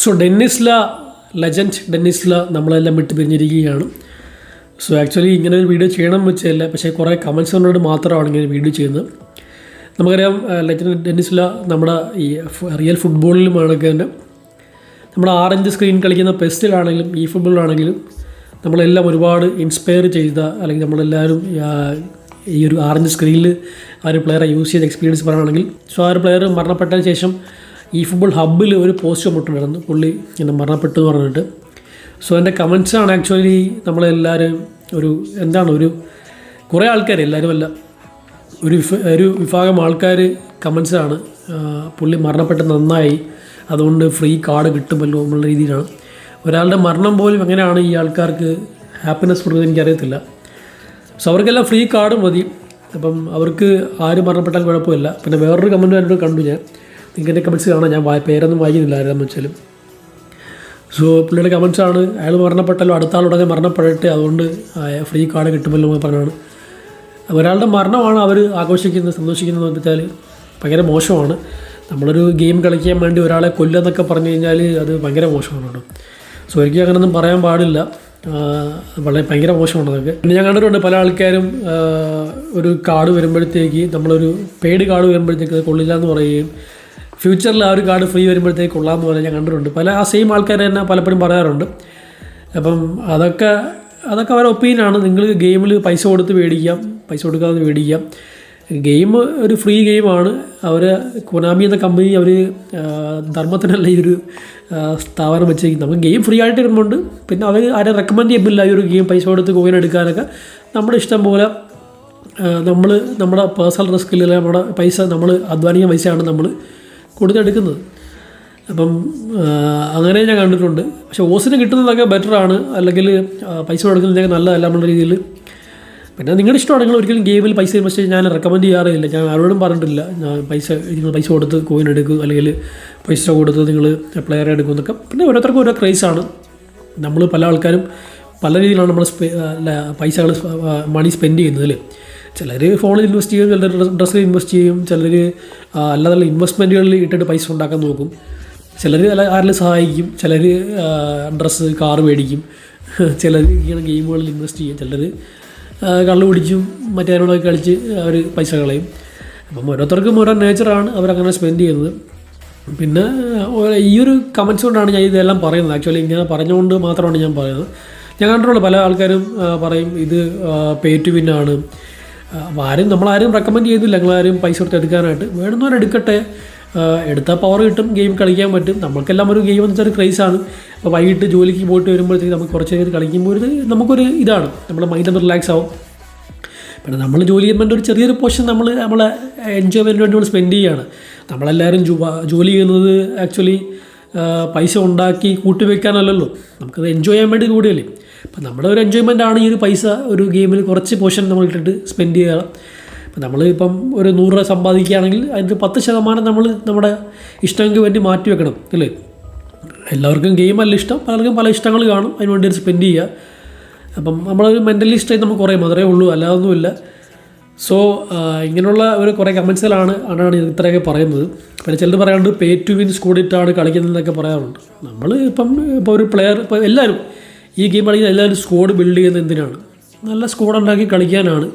So ഡെന്നിസ്ല legend ഡെന്നിസ്ല നമ്മളെല്ലാം വിട്ട് പിരിഞ്ഞിരിക്കുകയാണ് so actually ഇങ്ങനെ ഒരു വീഡിയോ ചെയ്യണം വെച്ചല്ല പക്ഷേ കുറേ കമൻസ് കൊണ്ടോട് മാത്രമാണ് ഇങ്ങനെ വീഡിയോ ചെയ്യുന്നത്. നമുക്കറിയാം ലെജൻഡ് ഡെന്നിസ്ല നമ്മുടെ ഈ റിയൽ ഫുട്ബോളിലുമാണൊക്കെ തന്നെ നമ്മുടെ ആറഞ്ച് സ്ക്രീൻ കളിക്കുന്ന പെസ്റ്റിലാണെങ്കിലും ഈ ഫുട്ബോളിലാണെങ്കിലും നമ്മളെല്ലാം ഒരുപാട് ഇൻസ്പയർ ചെയ്ത അല്ലെങ്കിൽ നമ്മളെല്ലാവരും ഈ ഒരു ആറഞ്ച് സ്ക്രീനിൽ ആ ഒരു പ്ലെയറെ യൂസ് ചെയ്ത എക്സ്പീരിയൻസ് പറയുകയാണെങ്കിൽ സോ ആ ഒരു പ്ലെയർ മരണപ്പെട്ടതിന് ശേഷം ഈ ഫുട്ബോൾ ഹബ്ബിൽ ഒരു പോസ്റ്റ് മുട്ടുണ്ടായിരുന്നു പുള്ളി ഇങ്ങനെ മരണപ്പെട്ടു എന്ന് പറഞ്ഞിട്ട്. സോ എന്റെ കമൻസാണ് ആക്ച്വലി നമ്മളെല്ലാവരും ഒരു എന്താണ് ഒരു കുറേ ആൾക്കാർ എല്ലാവരും അല്ല ഒരു ഒരു വിഭാഗം ആൾക്കാർ കമൻസാണ് പുള്ളി മരണപ്പെട്ട് നന്നായി. അതുകൊണ്ട് ഫ്രീ കാർഡ് കിട്ടുമല്ലോ എന്നുള്ള രീതിയിലാണ്. ഒരാളുടെ മരണം പോലും എങ്ങനെയാണ് ഈ ആൾക്കാർക്ക് ഹാപ്പിനെസ് കൊടുക്കുന്നത് എനിക്കറിയത്തില്ല. സോ അവർക്കെല്ലാം ഫ്രീ കാർഡ് മതി. അപ്പം അവർക്ക് ആരും മരണപ്പെട്ടാൽ കുഴപ്പമില്ല. പിന്നെ വേറൊരു കമന്റ് ആയിട്ട് കണ്ടു ഞാൻ. എന്റെ കമന്റ്സ് കാണാം ഞാൻ പേരൊന്നും വായിക്കുന്നില്ല ആരെന്ന് വെച്ചാലും സോ പുള്ളിയുടെ കമൻസാണ് അയാൾ മരണപ്പെട്ടല്ലോ അടുത്ത ആളുടനെ മരണപ്പെടട്ടെ അതുകൊണ്ട് ഫ്രീ കാർഡ് കിട്ടുമല്ലോ എന്ന് പറഞ്ഞാണ്. ഒരാളുടെ മരണമാണ് അവർ ആഘോഷിക്കുന്നത് സന്തോഷിക്കുന്നത് എന്ന് വെച്ചാൽ ഭയങ്കര മോശമാണ്. നമ്മളൊരു ഗെയിം കളിക്കാൻ വേണ്ടി ഒരാളെ കൊല്ലുക എന്നൊക്കെ പറഞ്ഞു കഴിഞ്ഞാൽ അത് ഭയങ്കര മോശമാണ് കേട്ടോ. സോ എനിക്ക് അങ്ങനെയൊന്നും പറയാൻ പാടില്ല. വളരെ ഭയങ്കര മോശമാണ് അതൊക്കെ. പിന്നെ ഞാൻ കണ്ടിട്ടുണ്ട് പല ആൾക്കാരും ഒരു കാർഡ് വരുമ്പോഴത്തേക്ക് നമ്മളൊരു പെയ്ഡ് കാർഡ് വരുമ്പോഴത്തേക്ക് അത് കൊള്ളില്ല എന്ന് പറയുകയും ഫ്യൂച്ചറിൽ ആ ഒരു കാർഡ് ഫ്രീ വരുമ്പോഴത്തേക്ക് കൊള്ളാമെന്ന് പറഞ്ഞാൽ ഞാൻ കണ്ടിട്ടുണ്ട്. പല ആ സെയിം ആൾക്കാർ തന്നെ പലപ്പോഴും പറയാറുണ്ട്. അപ്പം അതൊക്കെ അതൊക്കെ അവരുടെ ഒപ്പീനിയനാണ് നിങ്ങൾ ഗെയിമിൽ പൈസ കൊടുത്ത് മേടിക്കാം പൈസ കൊടുക്കാതെ മേടിക്കാം. ഗെയിം ഒരു ഫ്രീ ഗെയിമാണ് അവർ കൊനാമി എന്ന കമ്പനി അവർ ധർമ്മത്തിനല്ല ഈ ഒരു സ്ഥാപനം വെച്ചിരിക്കുന്നത് നമുക്ക് ഗെയിം ഫ്രീ ആയിട്ട് ഇരുന്നുണ്ട് പിന്നെ അവർ ആരെ റെക്കമെൻഡ് ചെയ്യുമ്പോൾ ഈ ഒരു ഗെയിം പൈസ കൊടുത്ത് കോയിൻ എടുക്കാനൊക്കെ. നമ്മുടെ ഇഷ്ടം പോലെ നമ്മൾ നമ്മുടെ പേഴ്സണൽ റിസ്കിൽ നമ്മുടെ പൈസ നമ്മൾ അധ്വാനിക്കുന്ന പൈസയാണ് നമ്മൾ കൊടുത്തെടുക്കുന്നത്. അപ്പം അങ്ങനെ ഞാൻ കണ്ടിട്ടുണ്ട്. പക്ഷെ ഓസിന് കിട്ടുന്നതൊക്കെ ബെറ്ററാണ്. അല്ലെങ്കിൽ പൈസ കൊടുക്കുന്നതൊക്കെ നല്ലതല്ല എന്നുള്ള രീതിയിൽ. പിന്നെ നിങ്ങളുടെ ഇഷ്ടമാണ് നിങ്ങൾ ഒരിക്കലും ഗെയിമിൽ പൈസ ഇൻവെസ്റ്റ് ഞാൻ റെക്കമെൻഡ് ചെയ്യാറില്ല ഞാൻ ആരോടും പറഞ്ഞിട്ടില്ല. ഞാൻ പൈസ നിങ്ങൾ പൈസ കൊടുത്ത് കോയിൻ എടുക്കും. അല്ലെങ്കിൽ പൈസ കൊടുത്ത് നിങ്ങൾ പ്ലെയറെ എടുക്കും എന്നൊക്കെ. പിന്നെ ഓരോരുത്തർക്കും ഓരോ ക്രൈസാണ് നമ്മൾ പല ആൾക്കാരും പല രീതിയിലാണ് നമ്മൾ പൈസകൾ മണി സ്പെൻഡ് ചെയ്യുന്നത് അല്ലേ? ചിലർ ഫോണിൽ ഇൻവെസ്റ്റ് ചെയ്യും ചിലർ ഡ്രസ്സിൽ ഇൻവെസ്റ്റ് ചെയ്യും ചിലർ അല്ലാതെ ഇൻവെസ്റ്റ്മെന്റുകളിൽ ഇട്ടിട്ട് പൈസ ഉണ്ടാക്കാൻ നോക്കും. ചിലർ ആരെങ്കിലും സഹായിക്കും ചിലർ ഡ്രസ്സ് കാർ മേടിക്കും. ചിലർ ഇങ്ങനെ ഗെയിമുകളിൽ ഇൻവെസ്റ്റ് ചെയ്യും ചിലർ കള്ളു പിടിച്ചും മറ്റേതിനോടൊക്കെ കളിച്ച് അവർ പൈസ കളയും. അപ്പം ഓരോരുത്തർക്കും ഓരോ നേച്ചറാണ് അവരങ്ങനെ സ്പെൻഡ് ചെയ്യുന്നത്. പിന്നെ ഈ ഒരു കമൻസ് കൊണ്ടാണ് ഞാൻ ഇതെല്ലാം പറയുന്നത്. ആക്ച്വലി ഇങ്ങനെ പറഞ്ഞുകൊണ്ട് മാത്രമാണ് ഞാൻ പറയുന്നത്. ഞാൻ കണ്ടിട്ടുള്ള പല ആൾക്കാരും പറയും ഇത് പേ ടു ആ, ആരും നമ്മളാരും റെക്കമെൻഡ് ചെയ്തില്ല. ഞങ്ങളാരും പൈസ കൊടുത്ത് എടുക്കാനായിട്ട്. വേണമെന്നവരെടുക്കട്ടെ എടുത്താൽ പവർ കിട്ടും ഗെയിം കളിക്കാൻ പറ്റും. നമുക്കെല്ലാം ഒരു ഗെയിം എന്ന് വെച്ചാൽ ക്രൈസാണ് അപ്പോൾ വൈകിട്ട് ജോലിക്ക് പോയിട്ട് വരുമ്പോഴത്തേക്ക് നമുക്ക് കുറച്ച് നേരം കളിക്കുമ്പോൾ ഒരു നമുക്കൊരു ഇതാണ്. നമ്മുടെ മൈൻഡ് ഒന്ന് റിലാക്സ് ആവും. പിന്നെ നമ്മൾ ജോലി ചെയ്യുമ്പോൾ ഒരു ചെറിയൊരു പോർഷൻ നമ്മൾ നമ്മളെ എൻജോയ്മെന്റിന് വേണ്ടി നമ്മൾ സ്പെൻഡ് ചെയ്യുകയാണ് നമ്മളെല്ലാവരും ജോലി ചെയ്യുന്നത് ആക്ച്വലി പൈസ ഉണ്ടാക്കി കൂട്ടിവെക്കാനല്ലല്ലോ. നമുക്കത് എൻജോയ് ചെയ്യാൻ വേണ്ടി കൂടിയല്ലേ. അപ്പം നമ്മുടെ ഒരു എൻജോയ്മെന്റ് ആണ് ഈ ഒരു പൈസ ഒരു ഗെയിമിൽ കുറച്ച് പോർഷൻ നമ്മൾ ഇട്ടിട്ട് സ്പെൻഡ് ചെയ്യുക. അപ്പം നമ്മൾ ഇപ്പം ഒരു നൂറ് രൂപ സമ്പാദിക്കുകയാണെങ്കിൽ അതിന്റെ പത്ത് ശതമാനം നമ്മൾ നമ്മുടെ ഇഷ്ടങ്ങൾക്ക് വേണ്ടി മാറ്റി വെക്കണം അല്ലേ? എല്ലാവർക്കും ഗെയിം ഗെയിമല്ല ഇഷ്ടം പലർക്കും പല ഇഷ്ടങ്ങൾ കാണും അതിന് വേണ്ടി സ്പെൻഡ് ചെയ്യുക. അപ്പം നമ്മളൊരു മെന്റലി സ്ട്രെയിൻ നമുക്ക് കുറേ മാത്രമേ ഉള്ളൂ അല്ലാതൊന്നുമില്ല. സോ ഇങ്ങനെയുള്ള ഒരു കുറേ കമൻസിലാണ് ആണ് ഇത്രയൊക്കെ പറയുന്നത്. പിന്നെ ചിലർ പറയാറുണ്ട് പേ ടു വിൻ സ്കൂഡിട്ടാണ് കളിക്കുന്നതെന്നൊക്കെ പറയാറുണ്ട്. നമ്മൾ ഇപ്പം ഇപ്പോൾ ഒരു പ്ലെയർ ഇപ്പോൾ എല്ലാവരും ഈ ഗെയിം കളിക്കുന്ന എല്ലാവരും സ്കോഡ് ബിൽഡ് ചെയ്യുന്നത് എന്തിനാണ്? നല്ല സ്കോഡ് ഉണ്ടാക്കി കളിക്കാനാണ്.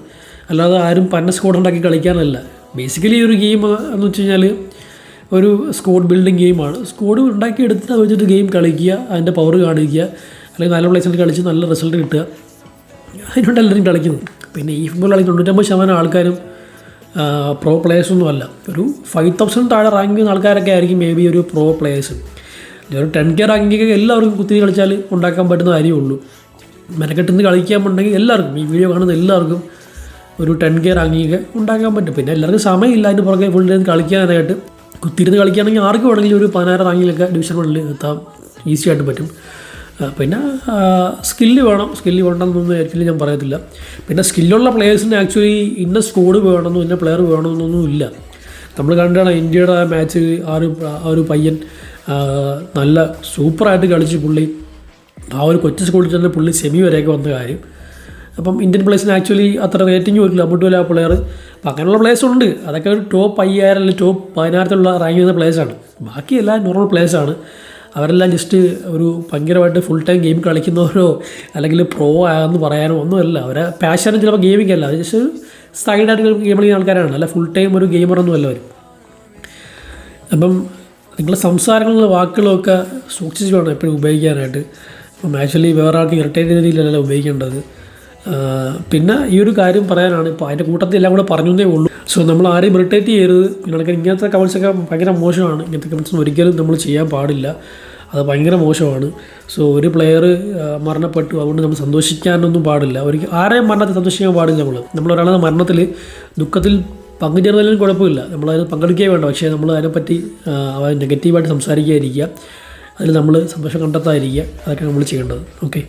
അല്ലാതെ ആരും പന്ന സ്കോഡ് ഉണ്ടാക്കി കളിക്കാനല്ല. ബേസിക്കലി ഒരു ഗെയിം എന്ന് വെച്ച് കഴിഞ്ഞാൽ ഒരു സ്കോഡ് ബിൽഡിംഗ് ഗെയിമാണ് സ്കോഡ് ഉണ്ടാക്കി എടുത്തിട്ട് അത് വെച്ചിട്ട് ഗെയിം കളിക്കുക അതിന്റെ പവർ കാണിക്കുക അല്ലെങ്കിൽ നല്ല പ്ലേസിൽ കളിച്ച് നല്ല റിസൾട്ട് കിട്ടുക. അതിനുണ്ട് എല്ലാവരും കളിക്കുന്നത് പിന്നെ ഈ ഫുട്ബോൾ കളിക്കുന്ന തൊണ്ണൂറ്റമ്പത് ശതമാനം ആൾക്കാരും പ്രോ പ്ലേയേഴ്സൊന്നും അല്ല. ഒരു ഫൈവ് തൗസൻഡ് താഴെ റാങ്ക് ചെയ്യുന്ന ആൾക്കാരൊക്കെ ആയിരിക്കും മേ ബി ഒരു പ്രോ പ്ലേയേഴ്സ് ഒരു ടെൻ കെ റാങ്കിങ്ങൊക്കെ എല്ലാവർക്കും കുത്തി കളിച്ചാൽ ഉണ്ടാക്കാൻ പറ്റുന്ന കാര്യമേ ഉള്ളൂ മെനക്കെട്ടിന്ന് കളിക്കാമുണ്ടെങ്കിൽ എല്ലാവർക്കും ഈ വീഡിയോ കാണുന്ന എല്ലാവർക്കും ഒരു ടെൻ കെ റാങ്കിങ്ങൊക്കെ ഉണ്ടാക്കാൻ പറ്റും. പിന്നെ എല്ലാവർക്കും സമയമില്ല അതിന്റെ പുറകെ ഫുൾ ഡേ കളിക്കാനായിട്ട്. കുത്തിരുന്ന് കളിക്കുകയാണെങ്കിൽ ആർക്കും വേണമെങ്കിലും ഒരു പതിനായിരം റാങ്കിലൊക്കെ ഡിവിഷൻ വണ്ണിൽ എത്താം ഈസി ആയിട്ട് പറ്റും. പിന്നെ സ്കില്ല് വേണം. സ്കില്ല് വേണ്ടെന്നൊന്നും ഒരിക്കലും ഞാൻ പറയത്തില്ല. പിന്നെ സ്കില്ലുള്ള പ്ലെയേഴ്സിന് ആക്ച്വലി ഇന്ന സ്കോഡ് വേണമെന്നും ഇന്ന പ്ലെയർ വേണമെന്നൊന്നും ഇല്ല. നമ്മൾ കണ്ടാണ് ഇന്ത്യയുടെ മാച്ച് ആ ഒരു ആ ഒരു പയ്യൻ നല്ല സൂപ്പറായിട്ട് കളിച്ച് പുള്ളി ആ ഒരു കൊച്ചു സ്കൂളിൽ തന്നെ പുള്ളി സെമി വരെയൊക്കെ വന്ന കാര്യം. അപ്പം ഇന്ത്യൻ പ്ലേയേഴ്സിന് ആക്ച്വലി അത്ര റേറ്റിംഗ് വരില്ല അമ്മട്ടുമില്ല ആ പ്ലെയർ അപ്പം അങ്ങനെയുള്ള പ്ലേയേഴ്സ് ഉണ്ട്. അതൊക്കെ ഒരു ടോപ്പ് അയ്യായിരം അല്ലെങ്കിൽ ടോപ്പ് പതിനായിരത്തിലുള്ള റാങ്ക് ചെയ്യുന്ന പ്ലേയേഴ്സാണ് ബാക്കി നോർമൽ പ്ലേയേഴ്സാണ് അവരെല്ലാം ജസ്റ്റ് ഒരു ഭയങ്കരമായിട്ട് ഫുൾ ടൈം ഗെയിം കളിക്കുന്നവരോ അല്ലെങ്കിൽ പ്രോ ആയെന്ന് പറയാനോ ഒന്നുമല്ല. അവരെ പാഷനും ചിലപ്പോൾ ഗെയിമിംഗ് അല്ല. ജസ്റ്റ് സൈഡായിട്ട് ഗെയിം കളിക്കുന്ന ആൾക്കാരാണ്. അല്ല ഫുൾ ടൈം ഒരു ഗെയിമറൊന്നും അല്ല അവർ അപ്പം നിങ്ങളുടെ സംസാരങ്ങളും വാക്കുകളൊക്കെ സൂക്ഷിച്ച് വേണം എപ്പോഴും ഉപയോഗിക്കാനായിട്ട്. അപ്പം ആക്ച്വലി വേറെ ആൾക്ക് ഇറിറ്റേറ്റ് ചെയ്യുന്ന രീതിയിലല്ല ഉപയോഗിക്കേണ്ടത്. പിന്നെ ഈ ഒരു കാര്യം പറയാനാണ് ഇപ്പോൾ അതിന്റെ കൂട്ടത്തിൽ എല്ലാം കൂടെ പറഞ്ഞേ ഉള്ളൂ. സോ നമ്മൾ ആരെയും ഇറിറ്റേറ്റ് ചെയ്യരുത്. പിന്നെ ഇങ്ങനത്തെ കമൻസൊക്കെ ഭയങ്കര മോശമാണ്. ഇങ്ങനത്തെ കമൻസ് ഒരിക്കലും നമ്മൾ ചെയ്യാൻ പാടില്ല. അത് ഭയങ്കര മോശമാണ്. സോ ഒരു പ്ലെയർ മരണപ്പെട്ടു. അതുകൊണ്ട് നമ്മൾ സന്തോഷിക്കാനൊന്നും പാടില്ല. ഒരിക്കൽ ആരെയും മരണത്തിൽ സന്തോഷിക്കാൻ പാടില്ല നമ്മൾ നമ്മൾ ഒരാളുടെ മരണത്തിൽ ദുഃഖത്തിൽ പങ്കുചേർന്നതിലും കുഴപ്പമില്ല. നമ്മളതിന് പങ്കെടുക്കുകയേ വേണ്ട. പക്ഷേ നമ്മൾ അതിനെപ്പറ്റി നെഗറ്റീവായിട്ട് സംസാരിക്കാതിരിക്കുക. അതിൽ നമ്മൾ സന്തോഷം കണ്ടെത്താതിരിക്കുക. അതൊക്കെ നമ്മൾ ചെയ്യേണ്ടത്. ഓക്കെ